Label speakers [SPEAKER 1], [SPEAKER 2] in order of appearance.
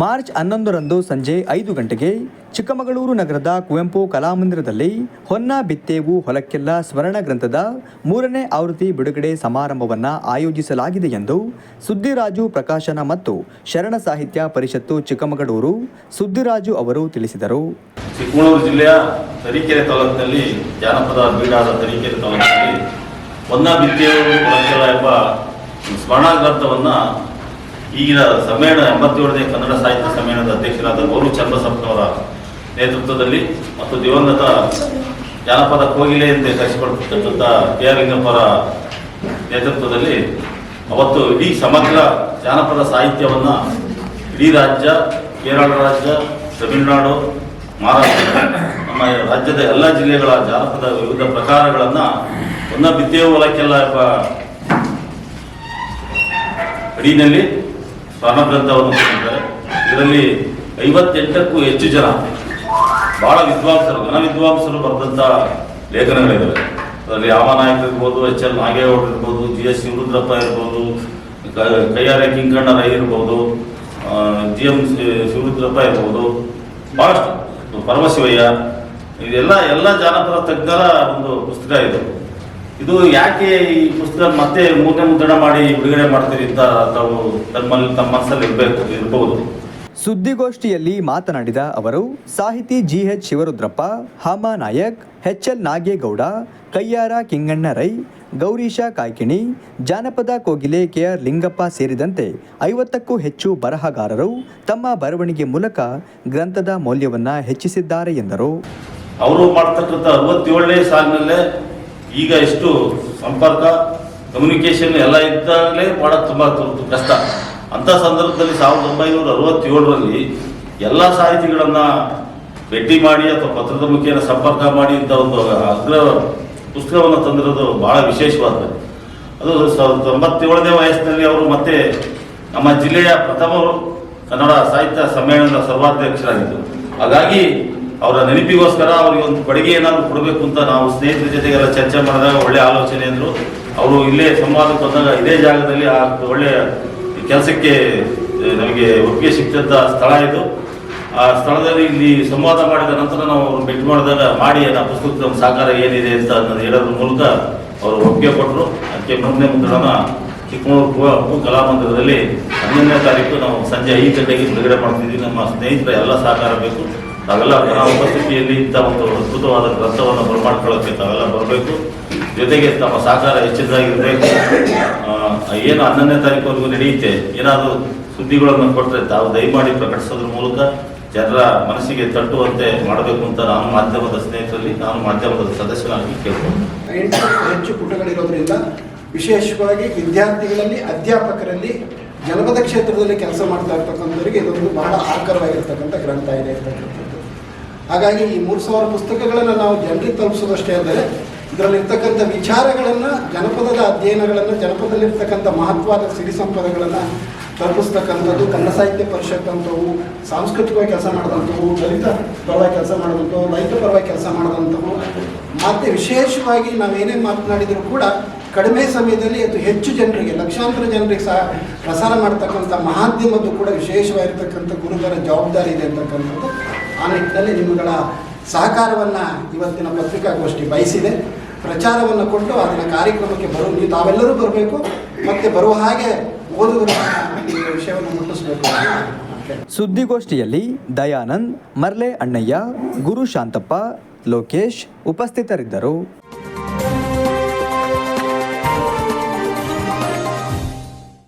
[SPEAKER 1] March ಹನ್ನೊಂದರಂದು ಸಂಜೆ ಐದು ಗಂಟೆಗೆ ಚಿಕ್ಕಮಗಳೂರು ನಗರದ ಕುವೆಂಪು ಕಲಾಮಂದಿರದಲ್ಲಿ ಹೊನ್ನ ಬಿತ್ತೇವು ಹೊಲಕ್ಕೆಲ್ಲ ಸ್ವರ್ಣ ಗ್ರಂಥದ ಮೂರನೇ ಆವೃತ್ತಿ ಬಿಡುಗಡೆ ಸಮಾರಂಭವನ್ನು ಆಯೋಜಿಸಲಾಗಿದೆ ಎಂದು ಸುದ್ದಿರಾಜು ಪ್ರಕಾಶನ ಮತ್ತು ಶರಣ ಸಾಹಿತ್ಯ ಪರಿಷತ್ತು ಚಿಕ್ಕಮಗಳೂರು ಸುದ್ದಿರಾಜು ಅವರು ತಿಳಿಸಿದರು.
[SPEAKER 2] ಚಿಕ್ಕಮಗಳೂರು ಜಿಲ್ಲೆಯ ತರೀಕೆರೆ ತಾಲೂಕಿನಲ್ಲಿ ಜಾನಪದ ಬೀಡಾದ ತರೀಕೆರೆ ತಾಲೂಕಿನಲ್ಲಿ ಹೊನ್ನ ಬಿತ್ತೇವು ಹೊಲಕ್ಕೆಲ್ಲ ಎಂಬ ಸ್ಮರಣ ಗ್ರಂಥವನ್ನು ಈಗಿನ ಸಮ್ಮೇಳನ ಎಂಬತ್ತೇಳನೇ ಕನ್ನಡ ಸಾಹಿತ್ಯ ಸಮ್ಮೇಳನದ ಅಧ್ಯಕ್ಷರಾದ ಗೌರವ ಚಂದ್ರಸಪ್ಪನವರ ನೇತೃತ್ವದಲ್ಲಿ ಮತ್ತು ದಿವಂಗತ ಜಾನಪದ ಕೋಗಿಲೆ ಎಂದು ಕರೆಸಿಕೊಳ್ತಕ್ಕಂಥ ಕೆ ಆರ್ ಲಿಂಗಪ್ಪರ ನೇತೃತ್ವದಲ್ಲಿ ಅವತ್ತು ಇಡೀ ಸಮಗ್ರ ಜಾನಪದ ಸಾಹಿತ್ಯವನ್ನು ಇಡೀ ರಾಜ್ಯ, ಕೇರಳ ರಾಜ್ಯ, ತಮಿಳುನಾಡು, ಮಹಾರಾಷ್ಟ್ರ, ನಮ್ಮ ರಾಜ್ಯದ ಎಲ್ಲ ಜಿಲ್ಲೆಗಳ ಜಾನಪದ ವಿವಿಧ ಪ್ರಕಾರಗಳನ್ನು ಒಂದ ಬಿತ್ತೇವು ಹೊಲಕ್ಕೆಲ್ಲ ಎಂಬ ಅಡಿನಲ್ಲಿ ಸ್ವರ್ಣ ಗ್ರಂಥವನ್ನು ಕೊಟ್ಟಿದ್ದಾರೆ. ಇದರಲ್ಲಿ ಐವತ್ತೆಂಟಕ್ಕೂ ಹೆಚ್ಚು ಜನ, ಬಹಳ ವಿದ್ವಾಂಸರು ಘನ ವಿದ್ವಾಂಸರು ಬರೆದಂಥ ಲೇಖನಗಳಿದ್ದಾವೆ ಅದರಲ್ಲಿ ರಾಮನಾಯಕ್ ಇರ್ಬೋದು, ಎಚ್ ಎಲ್ ನಾಗೇಗೌಡ ಇರ್ಬೋದು, ಜಿ ಎಸ್ ಶಿವರುದ್ರಪ್ಪ ಇರ್ಬೋದು ಕೈಯಾರೆ ಕಿಂಕಣ್ಣ ರೈ ಇರ್ಬೋದು ಜಿ ಎಂ ಶಿವರುದ್ರಪ್ಪ ಇರ್ಬೋದು. ಭಾಳಷ್ಟು ಪರಮಶಿವಯ್ಯ, ಇದೆಲ್ಲ ಎಲ್ಲ ಜಾನಪದ ತಜ್ಞರ ಒಂದು ಪುಸ್ತಕ ಇದು. ಇದು ಯಾಕೆ ಈ ಪುಸ್ತಕ ಮತ್ತೆ ಮೂರನೇ ಮುದ್ರಣ ಮಾಡಿ ಬಿಡುಗಡೆ ಮಾಡ್ತೀರಿ ಅಂತ ತಾವು ತಮ್ಮಲ್ಲಿ ತಮ್ಮ ಮನಸ್ಸಲ್ಲಿ ಇರಬೇಕು ಇರಬಹುದು
[SPEAKER 1] ಸುದ್ದಿಗೋಷ್ಠಿಯಲ್ಲಿ ಮಾತನಾಡಿದ ಅವರು ಸಾಹಿತಿ ಜಿಎಚ್ ಶಿವರುದ್ರಪ್ಪ ಹಾಮ ನಾಯಕ್ ಎಚ್ಎಲ್ ನಾಗೇಗೌಡ ಕಯ್ಯಾರ ಕಿಂಗಣ್ಣ ರೈ ಗೌರೀಶ ಕಾಯ್ಕಿಣಿ ಜಾನಪದ ಕೋಗಿಲೆ ಕೆಆರ್ ಲಿಂಗಪ್ಪ ಸೇರಿದಂತೆ ಐವತ್ತಕ್ಕೂ ಹೆಚ್ಚು ಬರಹಗಾರರು ತಮ್ಮ ಬರವಣಿಗೆ ಮೂಲಕ ಗ್ರಂಥದ ಮೌಲ್ಯವನ್ನು ಹೆಚ್ಚಿಸಿದ್ದಾರೆ ಎಂದರು.
[SPEAKER 2] ಅವರು ಮಾಡ್ತಕ್ಕಂಥ ಅರವತ್ತೇಳನೇ ಸಾಲಿನಲ್ಲೇ ಈಗ ಎಷ್ಟು ಸಂಪರ್ಕ ಕಮ್ಯುನಿಕೇಶನ್ ಎಲ್ಲ ಇದ್ದಾಗಲೇ ಮಾಡೋದು ತುಂಬ ಕಷ್ಟ. ಅಂಥ ಸಂದರ್ಭದಲ್ಲಿ ಸಾವಿರದ ಒಂಬೈನೂರ ಅರವತ್ತೇಳರಲ್ಲಿ ಎಲ್ಲ ಸಾಹಿತಿಗಳನ್ನು ಭೇಟಿ ಮಾಡಿ ಅಥವಾ ಪತ್ರದ ಮುಖೇನ ಸಂಪರ್ಕ ಮಾಡಿ ಇಂಥ ಒಂದು ಅಗ್ರ ಪುಸ್ತಕವನ್ನು ತಂದಿರೋದು ಬಹಳ ವಿಶೇಷವಾದ ಅದು ಸಾವಿರದ ತೊಂಬತ್ತೇಳನೇ ವಯಸ್ಸಿನಲ್ಲಿ ಅವರು ಮತ್ತೆ ನಮ್ಮ ಜಿಲ್ಲೆಯ ಪ್ರಥಮರು ಕನ್ನಡ ಸಾಹಿತ್ಯ ಸಮ್ಮೇಳನದ ಸರ್ವಾಧ್ಯಕ್ಷರಾಗಿದ್ದರು. ಹಾಗಾಗಿ ಅವರ ನೆನಪಿಗೋಸ್ಕರ ಅವರಿಗೆ ಒಂದು ಕೊಡುಗೆ ಏನಾದರೂ ಕೊಡಬೇಕು ಅಂತ ನಾವು ಸ್ನೇಹಿತರ ಜೊತೆಗೆಲ್ಲ ಚರ್ಚೆ ಮಾಡಿದಾಗ ಒಳ್ಳೆ ಆಲೋಚನೆ ಅಂದರು. ಅವರು ಇಲ್ಲೇ ಸಂವಾದಕ್ಕೆ ಬಂದಾಗ ಇದೇ ಜಾಗದಲ್ಲಿ ಆ ಒಳ್ಳೆಯ ಕೆಲಸಕ್ಕೆ ನಮಗೆ ಒಪ್ಪಿಗೆ ಸಿಕ್ಕಿದಂಥ ಸ್ಥಳ ಇದು. ಆ ಸ್ಥಳದಲ್ಲಿ ಇಲ್ಲಿ ಸಂವಾದ ಮಾಡಿದ ನಂತರ ನಾವು ಅವ್ರನ್ನ ಭೇಟಿ ಮಾಡಿದಾಗ ಮಾಡಿ ಆ ಪುಸ್ತಕದ ಸಾಕಾರ ಏನಿದೆ ಅಂತ ಅದನ್ನು ಹೇಳೋದ್ರ ಮೂಲಕ ಅವರು ಒಪ್ಪಿಗೆ ಕೊಟ್ಟರು ಅದಕ್ಕೆ ಮುಂದೆ ಮುದ್ರಣ ಚಿಕ್ಕಮಗಳೂರು ಕಲಾಮಂದಿರದಲ್ಲಿ ಹನ್ನೊಂದನೇ ತಾರೀಕು ನಾವು ಸಂಜೆ ಐದು ಗಂಟೆಗೆ ಬಿಡುಗಡೆ ಮಾಡ್ತಿದ್ವಿ. ನಮ್ಮ ಸ್ನೇಹಿತರ ಎಲ್ಲ ಸಹಕಾರ ಬೇಕು. ತಾವೆಲ್ಲ ಉಪಸ್ಥಿತಿಯಲ್ಲಿ ಇಂಥ ಒಂದು ಅದ್ಭುತವಾದ ಗ್ರಂಥವನ್ನು ಬರಮಾಡ್ಕೊಳ್ಳೋಕ್ಕೆ ತಾವೆಲ್ಲ ಬರಬೇಕು. ಜೊತೆಗೆ ತಮ್ಮ ಸಹಕಾರ ಹೆಚ್ಚಿನದಾಗಿರಬೇಕು. ಏನು ಹನ್ನೊಂದನೇ ತಾರೀಕುವರೆಗೂ ನಡೆಯುತ್ತೆ, ಏನಾದರೂ ಸುದ್ದಿಗಳನ್ನು ಕೊಟ್ಟರೆ ತಾವು ದಯಮಾಡಿ ಪ್ರಕಟಿಸೋದ್ರ ಮೂಲಕ ಜನರ ಮನಸ್ಸಿಗೆ ತಟ್ಟುವಂತೆ ಮಾಡಬೇಕು ಅಂತ ನಾನು ಮಾಧ್ಯಮದ ಸ್ನೇಹಿತರಲ್ಲಿ, ನಾನು ಮಾಧ್ಯಮದ ಸದಸ್ಯನಾಗಿ
[SPEAKER 3] ಕೇಳ್ಬೋದು ಹೆಚ್ಚು ಪುಟಗಳಿರೋದ್ರಿಂದ ವಿಶೇಷವಾಗಿ ವಿದ್ಯಾರ್ಥಿಗಳಲ್ಲಿ, ಅಧ್ಯಾಪಕರಲ್ಲಿ ಜನಪದ ಕ್ಷೇತ್ರದಲ್ಲಿ ಕೆಲಸ ಮಾಡ್ತಾ ಇರ್ತಕ್ಕಂಥವರಿಗೆ ಇದೊಂದು ಬಹಳ ಆಕರವಾಗಿರ್ತಕ್ಕಂಥ ಗ್ರಂಥ ಇದೆ ಇರ್ತಕ್ಕಂಥದ್ದು ಹಾಗಾಗಿ ಈ ಮೂರು ಸಾವಿರ ಪುಸ್ತಕಗಳನ್ನು ನಾವು ಜನರಿಗೆ ತಲುಪಿಸೋದಷ್ಟೇ ಅಂದರೆ ಇದರಲ್ಲಿರ್ತಕ್ಕಂಥ ವಿಚಾರಗಳನ್ನು ಜನಪದದ ಅಧ್ಯಯನಗಳನ್ನು, ಜನಪದಲ್ಲಿರ್ತಕ್ಕಂಥ ಮಹತ್ವದ ಸಿರಿ ಸಂಪದಗಳನ್ನು ತಲುಪಿಸ್ತಕ್ಕಂಥದ್ದು ಕನ್ನಡ ಸಾಹಿತ್ಯ ಪರಿಷತ್ ಅಂಥವು ಸಾಂಸ್ಕೃತಿಕವಾಗಿ ಕೆಲಸ ಮಾಡಿದಂಥವು, ದಲಿತ ಪರವಾಗಿ ಕೆಲಸ ಮಾಡಿದಂಥವು ರೈತ ಪರವಾಗಿ ಕೆಲಸ ಮಾಡಿದಂಥವು. ಮತ್ತು ವಿಶೇಷವಾಗಿ ನಾವೇನೇ ಮಾತನಾಡಿದರೂ ಕೂಡ ಕಡಿಮೆ ಸಮಯದಲ್ಲಿ ಅದು ಹೆಚ್ಚು ಜನರಿಗೆ, ಲಕ್ಷಾಂತರ ಜನರಿಗೆ ಸಹ ಪ್ರಸಾರ ಮಾಡ್ತಕ್ಕಂಥ ಮಾಧ್ಯಮದ್ದು ಕೂಡ ವಿಶೇಷವಾಗಿರ್ತಕ್ಕಂಥ ಗುರುತರ ಜವಾಬ್ದಾರಿ ಇದೆ ಅಂತಕ್ಕಂಥದ್ದು. ಆ ನಿಟ್ಟಿನಲ್ಲಿ ನಿಮ್ಮಗಳ ಸಹಕಾರವನ್ನು ಇವತ್ತಿನ ಪತ್ರಿಕಾಗೋಷ್ಠಿ ಬಯಸಿದೆ. ಪ್ರಚಾರವನ್ನು ಕೊಟ್ಟು ಅದರ ಕಾರ್ಯಕ್ರಮಕ್ಕೆ ಬರೋ. ನೀವು ತಾವೆಲ್ಲರೂ ಬರಬೇಕು, ಮತ್ತು ಬರುವ ಹಾಗೆ ಓದುಗರ ವಿಷಯವನ್ನು ಮುಟ್ಟಿಸಬೇಕು.
[SPEAKER 1] ಸುದ್ದಿಗೋಷ್ಠಿಯಲ್ಲಿ ದಯಾನಂದ್, ಮರ್ಲೆ ಅಣ್ಣಯ್ಯ, ಗುರು ಶಾಂತಪ್ಪ, ಲೋಕೇಶ್ ಉಪಸ್ಥಿತರಿದ್ದರು.